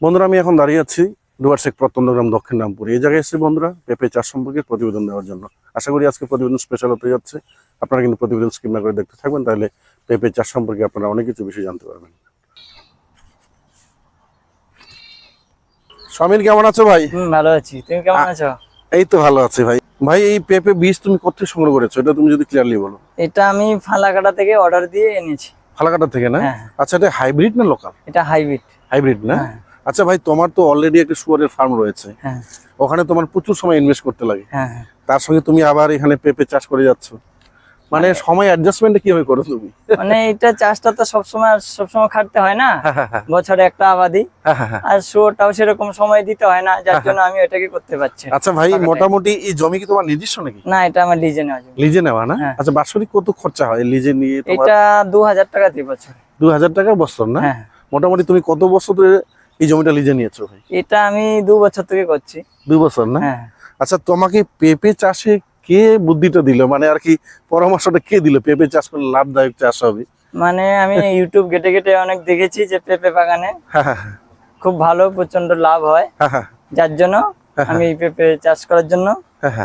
বন্ধুরা আমি এখন দাঁড়িয়ে আছি ডুয়ারশেখ প্রত্যন্তগ্রাম দক্ষিণ রামপুর। এই জায়গায় এসেছি বন্ধুরা পেঁপে চাষ সম্পর্কে প্রতিবেদন দেওয়ার জন্য। আশা করি আজকে প্রতিবেদন স্পেশাল হতে যাচ্ছে। আপনারা কিন্তু প্রতিবেদন স্কিম না করে দেখতে থাকবেন তাহলে পেঁপে চাষ সম্পর্কে আপনারা অনেক কিছু বিষয় জানতে পারবেন। সমীর কেমন আছো ভাই? ভালো আছি। তুমি কেমন আছো? এই তো ভালো আছে ভাই। ভাই এই পেঁপে বীজ তুমি কোথেকে সংগ্রহ করেছ? এটা তুমি যদি ক্লিয়ারলি বলো। এটা আমি ফালাকাটা থেকে অর্ডার দিয়ে এনেছি। ফালাকাটা থেকে না? হ্যাঁ। আচ্ছা এটা হাইব্রিড না লোকাল এটা হাইব্রিড হাইব্রিড না? হ্যাঁ। আচ্ছা ভাই তোমার তো অলরেডি একটা শুয়ারের ফার্ম রয়েছে। হ্যাঁ। ওখানে তোমার প্রচুর সময় ইনভেস্ট করতে লাগে। হ্যাঁ হ্যাঁ। তার সঙ্গে তুমি আবার এখানে পেঁপে চাষ করে যাচ্ছ। মানে সময় অ্যাডজাস্টমেন্ট কীভাবে করো তুমি? মানে এটা চাষটা তো সবসময় সবসময় খাটতে হয় না? বছরে একটা আবাদি। আর শুয়োরটাও সেরকম সময় দিতে হয় না যার জন্য আমি ওটাকে করতে পারছি আচ্ছা ভাই মোটামুটি এই জমি কি তোমার নিজস্ব নাকি? না এটা আমার লিজে নেওয়া লিজে নেওয়া না। আচ্ছা বাৎসরিক কত খরচা হয় লিজে নিয়ে এটা দু হাজার টাকা দিয়ে বছর দু হাজার টাকা বছর না? মোটামুটি তুমি কত বছর ধরে এই জমিটা লিজে নিয়েছো ভাই? এটা আমি দু বছর থেকে করছি। দু বছর না? হ্যাঁ। আচ্ছা তোমাকে পেঁপে চাষে কে বুদ্ধিটা দিল? মানে আর কি পরামর্শটা কে দিল? পেঁপে চাষ করলে লাভদায়ক চাষ হবে? মানে আমি ইউটিউব ঘেটে ঘেটে অনেক দেখেছি যে পেঁপে বাগানে হ্যাঁ হ্যাঁ খুব ভালো প্রচণ্ড লাভ হয়। যার জন্য আমি এই পেঁপে চাষ করার জন্য।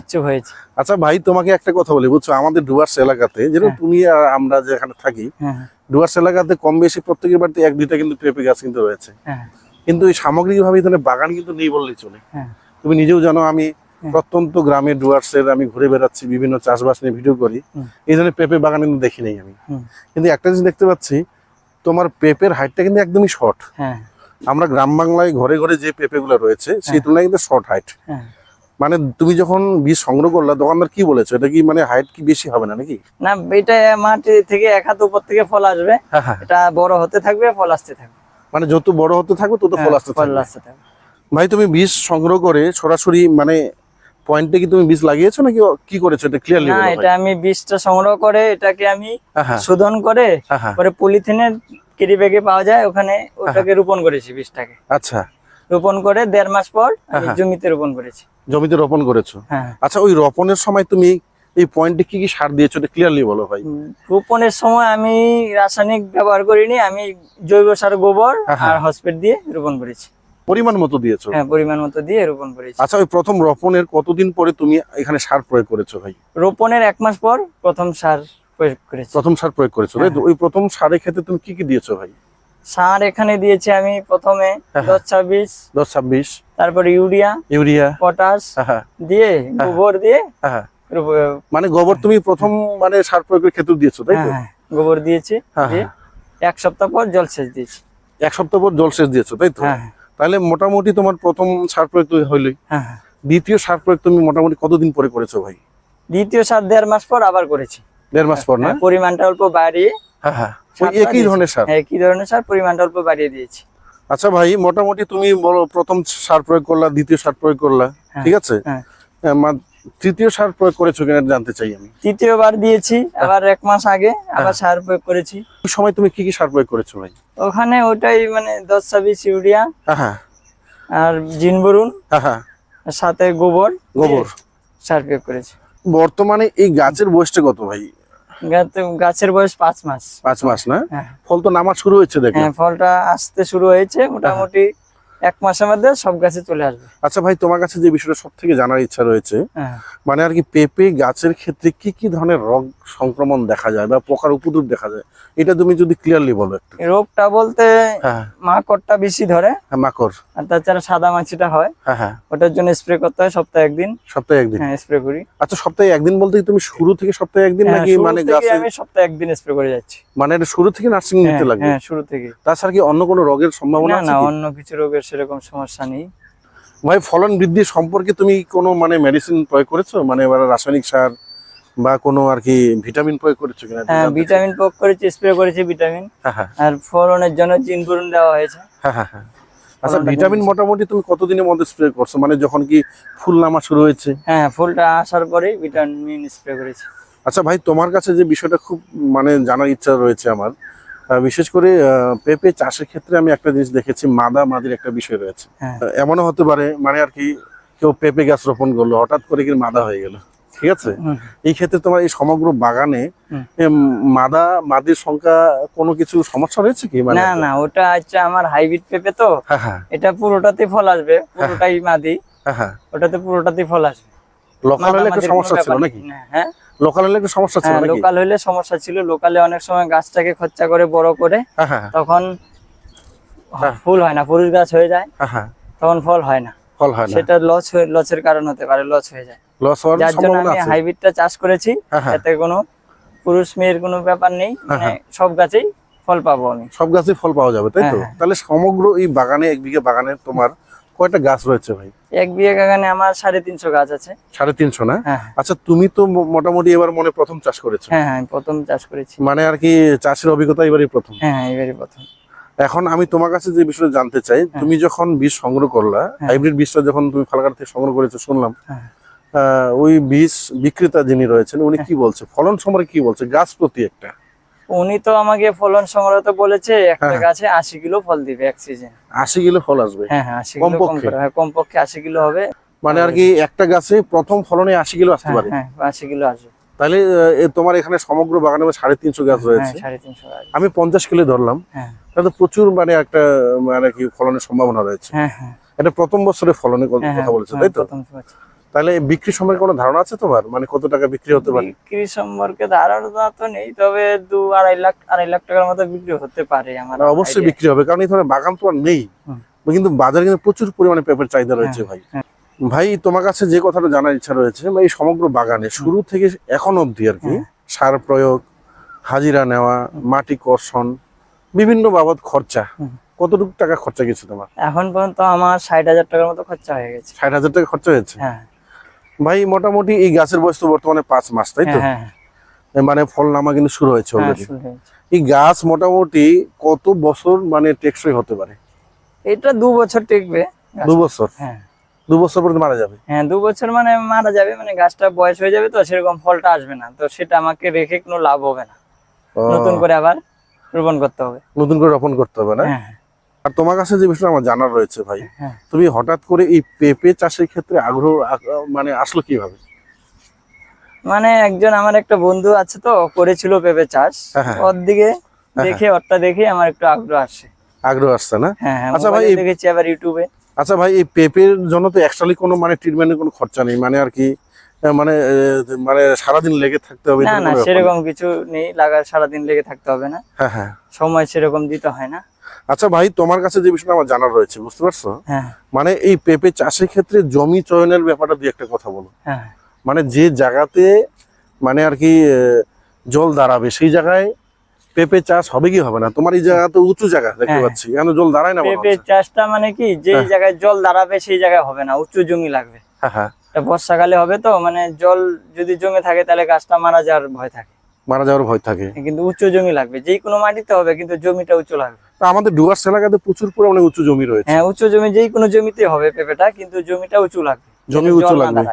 ইচ্ছুক হয়েছি। আচ্ছা ভাই তোমাকে একটা কথা বলি। বুঝছ আমাদের ডুয়ার্স এলাকাতে যেরকম তুমি আর আমরা যেখানে থাকি ডুয়ার্স এলাকাতে কম বেশি প্রত্যেকের বাড়িতে এক দুইটা কিন্তু পেঁপে গাছ কিন্তু রয়েছে। হ্যাঁ। কিন্তু এই সামগ্রিকভাবে এই ধরনের বাগান কিন্তু নেই বললেই চলে। হ্যাঁ। তুমি নিজেও জানো আমি প্রত্যন্ত গ্রামে ডুয়ার্সের আমি ঘুরে বেড়াচ্ছি বিভিন্ন চাষবাস নিয়ে ভিডিও করি। এই ধরনের পেঁপে বাগান কিন্তু দেখি নাই আমি। কিন্তু একটা জিনিস দেখতে পাচ্ছি তোমার পেঁপের হাইটটা কিন্তু একদমই শর্ট হ্যাঁ। আমরা গ্রাম বাংলায় ঘরে ঘরে যে পেঁপেগুলো রয়েছে সেই তুলনায় কিন্তু শর্ট হাইট হ্যাঁ। মানে তুমি যখন বীজ সংগ্রহ করলে দোকানদার কি বলেছ? এটা কি মানে হাইট কি বেশি হবে না নাকি? না এটা মাটি থেকে এক হাত উপর থেকে ফল আসবে। হ্যাঁ হ্যাঁ। এটা বড় হতে থাকবে ফল আসতে থাকবে। মানে যত বড় হতে থাকবে তত ফল হ্যাঁ, আসতে থাকবে। ভাই তুমি বীজ সংগ্রহ করে সরাসরি মানে পয়েন্টে কি তুমি বীজ লাগিয়েছো নাকি কি করেছ? এটা ক্লিয়ারলি না এটা আমি বীজটা সংগ্রহ করে এটাকে আমি হ্যাঁ শোধন করে হ্যাঁ হ্যাঁ। পরে পলিথিনের কেরি ব্যাগে পাওয়া যায় ওখানে ওটাকে রোপণ করেছি বীজটাকে। আচ্ছা। রোপণ করে দেড় মাস পর হ্যাঁ। জমিতে রোপণ করেছি। জমিতে রোপণ করেছ? হ্যাঁ। আচ্ছা ওই রোপণের সময় তুমি এই পয়েন্টে কি কি সার দিয়েছ? ক্লিয়ারলি বলো ভাই। রোপণের সময় আমি রাসায়নিক ব্যবহার করিনি আমি জৈব সার গোবর হ্যাঁ, হ্যাঁ। আর হসপিট দিয়ে রোপণ করেছি। পরিমাণ মতো দিয়েছ? হ্যাঁ পরিমাণ মতো দিয়ে রোপণ করেছি। আচ্ছা ওই প্রথম রোপণের কতদিন পরে তুমি এখানে সার প্রয়োগ করেছ ভাই? রোপণের এক মাস পর প্রথম সার প্রয়োগ করেছি। প্রথম সার প্রয়োগ করেছ তো? হ্যাঁ। ওই প্রথম সারের ক্ষেত্রে তুমি কি কি দিয়েছ ভাই? সার এখানে দিয়েছি আমি প্রথমে হ্যাঁ, দশ ছাব্বিশ দশ ছাব্বিশ। তারপর ইউরিয়া ইউরিয়া। পটাশ হ্যাঁ হ্যাঁ। দিয়ে গোবর দিয়ে হ্যাঁ, হ্যাঁ। মানে গোবর তুমি প্রথম মানে সার প্রয়োগের ক্ষেত্রে দিয়েছ তাই তো? হ্যাঁ, হ্যাঁ, গোবর দিয়েছি হ্যাঁ, এক সপ্তাহ পর জলসেচ দিয়েছি। এক সপ্তাহ পর জলসেচ দিয়েছ তাই তো? তাহলে মোটামুটি তোমার প্রথম সার প্রয়োগ হইলই। দ্বিতীয় সার প্রয়োগ তুমি মোটামুটি কতদিন পরে করেছ ভাই? দ্বিতীয় সার দেড় মাস পর আবার করেছি। দেড় মাস পর না? পরিমাণটা অল্প বাড়িয়ে হ্যাঁ হ্যাঁ। একই ধরনের সার? একই ধরনের সার পরিমাণটা অল্প বাড়িয়ে দিয়েছি। আচ্ছা ভাই মোটামুটি তুমি বলো প্রথম সার প্রয়োগ করলা দ্বিতীয় সার প্রয়োগ করলা ঠিক আছে? তৃতীয় সার প্রয়োগ করেছ কিনা জানতে চাই আমি। তৃতীয়বার দিয়েছি আবার এক মাস আগে আবার। সার প্রয়োগ করেছি। ওই সময় তুমি কি কি সার প্রয়োগ করেছ ভাই? ওখানে ওটাই মানে দশ ছাব্বিশ ইউরিয়া আর জিনবরুন হ্যাঁ হ্যাঁ সাথে গোবর গোবর। সার প্রয়োগ করেছি। বর্তমানে এই গাছের বয়সটা কত ভাই? গাছের বয়স পাঁচ মাস। পাঁচ মাস না? হ্যাঁ। ফল তো নামা শুরু হয়েছে দেখলাম। হ্যাঁ ফলটা আসতে শুরু হয়েছে মোটামুটি এক মাসের মধ্যে সব গাছে চলে আসবে। আচ্ছা ভাই তোমার কাছে যে বিষয়টা সব থেকে জানার ইচ্ছা রয়েছে হ্যাঁ। মানে আর কি পেঁপে গাছের ক্ষেত্রে কি কি ধরনের রোগ সংক্রমণ দেখা যায় বা পোকার উপদ্রব দেখা যায়? এটা তুমি যদি ক্লিয়ারলি বলো একটু। রোগটা বলতে হ্যাঁ। মাকড়টা বেশি ধরে হ্যাঁ মাকড়। আর তাছাড়া সাদা মাছিটা হয়। হ্যাঁ হ্যাঁ। ওটার জন্য স্প্রে করতে হয় সপ্তাহে একদিন। সপ্তাহে একদিন? হ্যাঁ স্প্রে করি। আচ্ছা সপ্তাহে একদিন বলতে কি তুমি শুরু থেকে সপ্তাহে একদিন নাকি মানে গাছে আমি সপ্তাহে একদিন স্প্রে করে যাচ্ছি। মানে এটা শুরু থেকে নার্সিং নিতে লাগবে? হ্যাঁ শুরু থেকে। তাছাড়া কি অন্য কোনো রোগের সম্ভাবনা আছে না? অন্য কিছু রোগের সেরকম সমস্যা নেই। ভাই ফলন বৃদ্ধি সম্পর্কে তুমি কোনো মানে মেডিসিন প্রয়োগ করেছ? মানে এবার রাসায়নিক সার বা কোনো আর কি ভিটামিন প্রয়োগ করেছ কিনা? হ্যাঁ ভিটামিন প্রয়োগ করেছি স্প্রে করেছি ভিটামিন হ্যাঁ হ্যাঁ। আর ফলনের জন্য জিনবুরুন দেওয়া হয়েছে। হ্যাঁ হ্যাঁ হ্যাঁ। আচ্ছা ভিটামিন মোটামুটি তুমি কতদিনের মধ্যে স্প্রে করছ? মানে যখন কি ফুল নামা শুরু হয়েছে? হ্যাঁ ফুলটা আসার পরেই ভিটামিন স্প্রে করেছি। আচ্ছা ভাই তোমার কাছে যে বিষয়টা খুব মানে জানার ইচ্ছা রয়েছে আমার বিশেষ করে পেঁপে চাষের ক্ষেত্রে আমি একটা জিনিস দেখেছি মাদা মাদির একটা বিষয় রয়েছে। হ্যাঁ। এমনও হতে পারে মানে আর কি কেউ পেঁপে গাছ রোপণ করল হঠাৎ করে কি মাদা হয়ে গেল ঠিক আছে? এই ক্ষেত্রে তোমার এই সমগ্র বাগানে মাদা মাদির সংখ্যা কোনো কিছু সমস্যা রয়েছে কি? মানে না না ওটা হচ্ছে আমার হাইব্রিড পেঁপে তো। হ্যাঁ হ্যাঁ। এটা পুরোটাতে ফল আসবে পুরোটাই মাদি। ওটাতে পুরোটাই ফল আসবে। লোকাল হলে একটু সমস্যা ছিল নাকি? হ্যাঁ। লোকাল হলে একটু সমস্যা ছিল হ্যাঁ লোকাল হইলে সমস্যা ছিল। লোকালে অনেক সময় গাছটাকে খরচা করে বড় করে হ্যাঁ হ্যাঁ তখন হ্যাঁ। ফুল হয় না পুরুষ গাছ হয়ে যায় হ্যাঁ হ্যাঁ। তখন ফল হয় না। ফল হয় না। সেটা লস লসের কারণ হতে পারে লস হয়ে যায়। লস হওয়ার যার জন্য সম্ভাবনা আমি হাইব্রিডটা চাষ করেছি হ্যাঁ হ্যাঁ। এতে কোনো পুরুষ মেয়ের কোনো ব্যাপার নেই মানে হ্যাঁ। সব গাছেই ফল পাবো আমি। সব গাছে ফল পাওয়া যাবে তাই তো? হ্যাঁ, হ্যাঁ। তাহলে সমগ্র এই বাগানে এক বিঘা বাগানে তোমার কয়টা গাছ রয়েছে ভাই? এক বিঘা বাগানে আমার সাড়ে তিনশো গাছ আছে। সাড়ে তিনশো না? হ্যাঁ আচ্ছা তুমি তো মোটামুটি এবার মনে প্রথম চাষ করেছ। হ্যাঁ হ্যাঁ প্রথম চাষ করেছি। মানে আর কি চাষের অভিজ্ঞতা এবারই প্রথম। হ্যাঁ হ্যাঁ এবারই প্রথম। এখন আমি তোমার কাছে যে বিষয়টা জানতে চাই তুমি যখন বীজ সংগ্রহ করলা হাইব্রিড বীজটা যখন তুমি ফালাকার থেকে সংগ্রহ করেছ শুনলাম হ্যাঁ। ওই বীজ বিক্রেতা যিনি রয়েছেন উনি কি বলছে? ফলন সম্পর্কে কি বলছে? গাছ প্রতি একটা। উনি তো আমাকে ফলন সংগ্রহ তো বলেছে একটা হ্যাঁ। গাছে আশি কিলো ফল দিবে এক সিজন আশি কিলো ফল আসবে? হ্যাঁ হ্যাঁ আশি কিলো কমপক্ষে? হ্যাঁ কমপক্ষে আশি কিলো হবে। মানে আর কি একটা গাছে প্রথম ফলনে আশি কিলো আসতে হ্যাঁ পারে? হ্যাঁ আশি কিলো আসবে। তাহলে তোমার এখানে সমগ্র বাগানে সাড়ে তিনশো গাছ হ্যাঁ রয়েছে। আমি পঞ্চাশ কিলো ধরলাম। হ্যাঁ। তাহলে প্রচুর মানে একটা মানে কি ফলনের সম্ভাবনা রয়েছে। হ্যাঁ হ্যাঁ। এটা প্রথম বছরে ফলনের কথা হ্যাঁ, বলেছে হ্যাঁ, তাই তো। তাহলে বিক্রি সম্পর্কে কোনো ধারণা আছে তোমার? মানে কত টাকা বিক্রি হতে পারে? বিক্রি সম্পর্কে ধারণা তো নেই তবে দু আড়াই লাখ আড়াই লাখ টাকার মতো বিক্রি হতে পারে আমার অবশ্যই বিক্রি হবে কারণ এই ধরনের বাগান তো আর নেই। কিন্তু বাজারে কিন্তু প্রচুর পরিমাণে পেঁপের চাহিদা রয়েছে ভাই। হ্যাঁ। ভাই তোমার কাছে যে কথাটা জানার ইচ্ছা রয়েছে এই সমগ্র বাগানে শুরু থেকে এখন অবধি আর কি হ্যাঁ। সার প্রয়োগ হাজিরা নেওয়া মাটি কর্ষণ বিভিন্ন বাবদ খরচা কতটুকু টাকা খরচা গেছে তোমার? এখন পর্যন্ত আমার ষাট হাজার টাকার মতো খরচা হয়ে গেছে। ষাট হাজার টাকা খরচা হয়েছে? হ্যাঁ। ভাই মোটামুটি এই গাছের বয়স তো বর্তমানে পাঁচ মাস তাই তো? হ্যাঁ হ্যাঁ মানে ফল নামা কিন্তু শুরু হয়েছে হ্যাঁ, অলরেডি এই গাছ মোটামুটি কত বছর মানে টেকসই হতে পারে? এটা দু বছর টিকবে দু বছর? হ্যাঁ। দু বছর পরে মারা যাবে? হ্যাঁ দু বছর মানে মারা যাবে মানে গাছটা বয়স হয়ে যাবে তো সেরকম ফলটা আসবে না। তো সেটা আমাকে রেখে কোনো লাভ হবে না। নতুন করে আবার রোপণ করতে হবে। নতুন করে রোপণ করতে হবে না? হ্যাঁ। আর তোমার কাছে যে বিষয়টা আমার জানার রয়েছে ভাই হ্যাঁ। তুমি হঠাৎ করে এই পেঁপে চাষের ক্ষেত্রে আগ্রহ মানে আসলো কীভাবে? মানে একজন আমার একটা বন্ধু আছে তো করেছিল পেঁপে চাষ। হ্যাঁ, হ্যাঁ। ওর দিকে দেখে ওরটা দেখে আমার একটু আগ্রহ আসে। আগ্রহ আসছে না? আচ্ছা ভাই, দেখেছি আবার ইউটিউবে। আচ্ছা ভাই এই পেঁপের জন্য তো এক্সট্রালি কোনো মানে ট্রিটমেন্টের কোনো খরচা নেই মানে আর কি মানে মানে সারাদিন লেগে থাকতে হবে না না সেরকম কিছু নেই লাগার সারাদিন লেগে থাকতে হবে না। হ্যাঁ হ্যাঁ। সময় সেরকম দিতে হয় না। আচ্ছা ভাই তোমার কাছে যে বিষয়টা আমার জানার রয়েছে বুঝতে পারছ? হ্যাঁ। মানে এই পেঁপে চাষের ক্ষেত্রে জমি চয়নের ব্যাপারটা দিয়ে একটা কথা বলো। হ্যাঁ। মানে যে জায়গাতে মানে আর কি জল দাঁড়াবে সেই জায়গায় পেঁপে চাষ হবে কি হবে না? তোমার এই জায়গা তো উঁচু জায়গা দেখতে হ্যাঁ। পাচ্ছি। এখানে জল দাঁড়ায় না পেঁপে চাষটা মানে কি যে। জায়গায় জল দাঁড়াবে সেই জায়গায় হবে না উঁচু জমি লাগবে। হ্যাঁ হ্যাঁ। বর্ষাকালে হবে তো মানে জল যদি জমে থাকে তাহলে গাছটা মারা যাওয়ার ভয় থাকে। মারা যাওয়ার ভয় থাকে। কিন্তু উঁচু জমি লাগবে যে কোনো মাটিতে হবে কিন্তু জমিটা উঁচু লাগবে। আমাদের ডুয়ার্স এলাকাতে প্রচুর পরিমাণে উঁচু জমি রয়েছে। হ্যাঁ উঁচু জমি যেই কোনো জমিতে হবে পেঁপেটা কিন্তু জমিটা উঁচু লাগবে। জমি উঁচু লাগবে।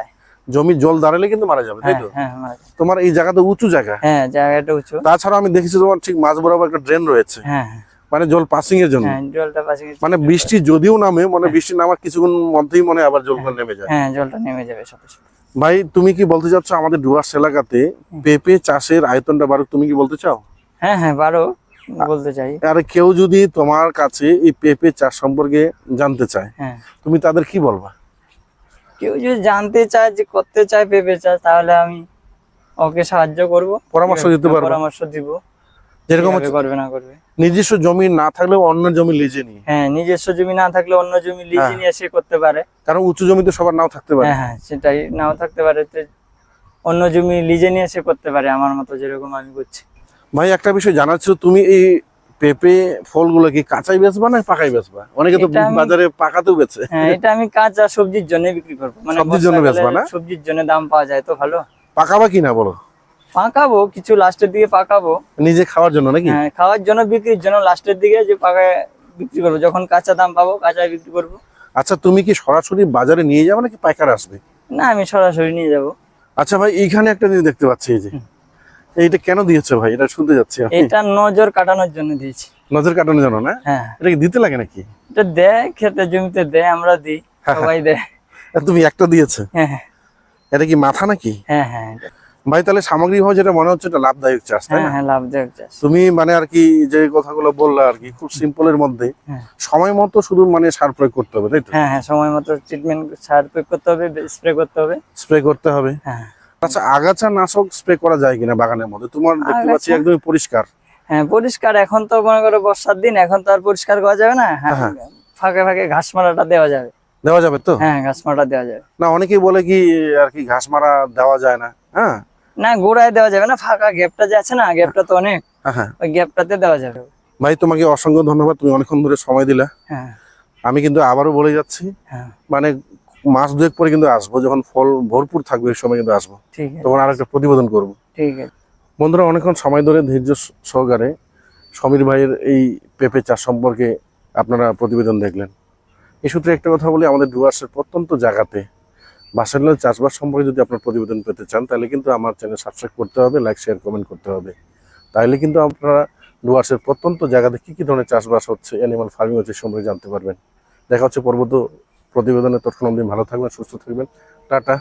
জমি জল দাঁড়ালে কিন্তু মারা যাবে তাই হ্যাঁ তো? হ্যাঁ। তোমার এই জায়গাতে উঁচু জায়গা? হ্যাঁ জায়গাটা উঁচু। তাছাড়া আমি দেখেছি তোমার ঠিক মাঝ বরাবর একটা ড্রেন রয়েছে। হ্যাঁ মানে জল পাসিং এর জন্য। হ্যাঁ। মানে বৃষ্টি যদিও নামে মানে বৃষ্টি নামার কিছুক্ষণ মধ্যেই মানে আবার জলগুলো নেমে যায় হ্যাঁ জলটা নেমে যাবে সাথে সাথে ভাই তুমি কি বলতে চাচ্ছ আমাদের ডুয়ার্স এলাকাতে পেঁপে চাষের আয়তনটা বারো তুমি কি বলতে চাও? হ্যাঁ হ্যাঁ বারো বলতে চাই। আর কেউ যদি তোমার কাছে এই পেঁপে চাষ সম্পর্কে জানতে চায় হ্যাঁ। তুমি তাদের কি বলবা? কেউ যদি জানতে চায় যে করতে চায় পেঁপে চাষ তাহলে আমি ওকে সাহায্য করব। পরামর্শ দিতে পারবে। পরামর্শ দিব। যেরকম করবে না করবে। নিজস্ব জমি না থাকলেও অন্য জমি লিজে নিয়ে। হ্যাঁ নিজস্ব জমি না থাকলে অন্য জমি লিজে হ্যাঁ। নিয়ে সে করতে পারে। কারণ উঁচু জমিতে সবার নাও থাকতে পারে। হ্যাঁ হ্যাঁ সেটাই নাও থাকতে পারে অন্য জমি লিজে নিয়ে সে করতে পারে আমার মতো যেরকম আমি করছি। ভাই একটা বিষয় জানার ছিল তুমি এই পেঁপে ফলগুলো কি কাঁচাই বেচবা না পাকাই বেচবা? অনেকে তো বাজারে পাকাতেও বেচে। হ্যাঁ এটা আমি কাঁচা সবজির জন্য বিক্রি করব। মানে সবজির জন্য বেচবা না? সবজির জন্য দাম পাওয়া যায় তো ভালো। পাকাবা কি না বলো? পাকাবো কিছু লাস্টের দিকে পাকাবো। নিজে খাওয়ার জন্য নাকি? হ্যাঁ খাওয়ার জন্য বিক্রির জন্য লাস্টের দিকে যে পাকায় বিক্রি করব যখন কাঁচা দাম পাবো কাঁচায় বিক্রি করব। আচ্ছা তুমি কি সরাসরি বাজারে নিয়ে যাবে নাকি পাইকার আসবে? না আমি সরাসরি নিয়ে যাব। আচ্ছা ভাই এইখানে একটা জিনিস দেখতে পাচ্ছি এই যে। এইটা কেন দিয়েছ ভাই? এটা শুনতে যাচ্ছি এটা নজর কাটানোর জন্য দিয়েছি। নজর কাটানোর জন্য না? হ্যাঁ। এটা কি দিতে লাগে নাকি? এটা দেয় খেতে জমিতে দেয় আমরা দিই হ্যাঁ, সবাই দেয়। তুমি একটা দিয়েছ? হ্যাঁ হ্যাঁ। এটা কি মাথা নাকি? হ্যাঁ হ্যাঁ। ভাই তাহলে সামগ্রিক ভাবে যেটা মনে হচ্ছে এটা লাভদায়ক চাষ তাই হ্যাঁ না? হ্যাঁ লাভদায়ক চাষ। তুমি মানে আর কি যে কথাগুলো বললে আর কি খুব সিম্পলের মধ্যে হ্যাঁ। সময় মতো শুধু মানে সার প্রয়োগ করতে হবে তাই তো? হ্যাঁ হ্যাঁ সময় মতো ট্রিটমেন্ট সার প্রয়োগ করতে হবে স্প্রে করতে হবে। স্প্রে করতে হবে। হ্যাঁ। আচ্ছা আগাছা নাশক স্প্রে করা যায় কিনা বাগানের মধ্যে? তোমার দেখতে পাচ্ছি? একদমই পরিষ্কার। হ্যাঁ পরিষ্কার। এখন তো মনে করো বর্ষার দিন এখন তো আর পরিষ্কার করা যাবে না। হ্যাঁ হ্যাঁ। ফাঁকে ফাঁকে ঘাস মারাটা দেওয়া যাবে। দেওয়া যাবে তো? হ্যাঁ ঘাস মারাটা দেওয়া যাবে। না অনেকেই বলে কি আর কি ঘাস মারা দেওয়া যায় না হ্যাঁ? না গোড়ায় দেওয়া যাবে না ফাঁকা গ্যাপটা যে আছে না গ্যাপটা তো অনেক। হ্যাঁ, হ্যাঁ। ওই গ্যাপটাতে দেওয়া যাবে। ভাই তোমাকে অসংখ্য ধন্যবাদ তুমি অনেকক্ষণ ধরে সময় দিলা। হ্যাঁ। আমি কিন্তু আবারও বলে যাচ্ছি হ্যাঁ। মানে মাস দুয়েক পরে কিন্তু আসব যখন ফল ভরপুর থাকবে এই সময় কিন্তু আসব। ঠিক আছে। তখন আর একটা প্রতিবেদন করব। ঠিক আছে। বন্ধুরা অনেকক্ষণ সময় ধরে ধৈর্য সহকারে সমীর ভাইয়ের এই পেঁপে চাষ সম্পর্কে আপনারা প্রতিবেদন দেখলেন। এই সূত্রে একটা কথা বলি আমাদের ডুয়ার্সের প্রত্যন্ত জায়গাতে বাসার চাষবাস সম্পর্কে যদি আপনার প্রতিবেদন পেতে চান, তাহলে কিন্তু আমার চ্যানেল সাবস্ক্রাইব করতে হবে লাইক শেয়ার কমেন্ট করতে হবে। তাহলে কিন্তু আপনারা ডুয়ার্সের প্রত্যন্ত জায়গাতে কী কী ধরনের চাষবাস হচ্ছে অ্যানিমাল ফার্মিং হচ্ছে সম্পর্কে জানতে পারবেন। দেখা হচ্ছে পর্বত প্রতিবেদনে। তৎক্ষণ ভালো থাকবেন, সুস্থ থাকবেন। টাটা.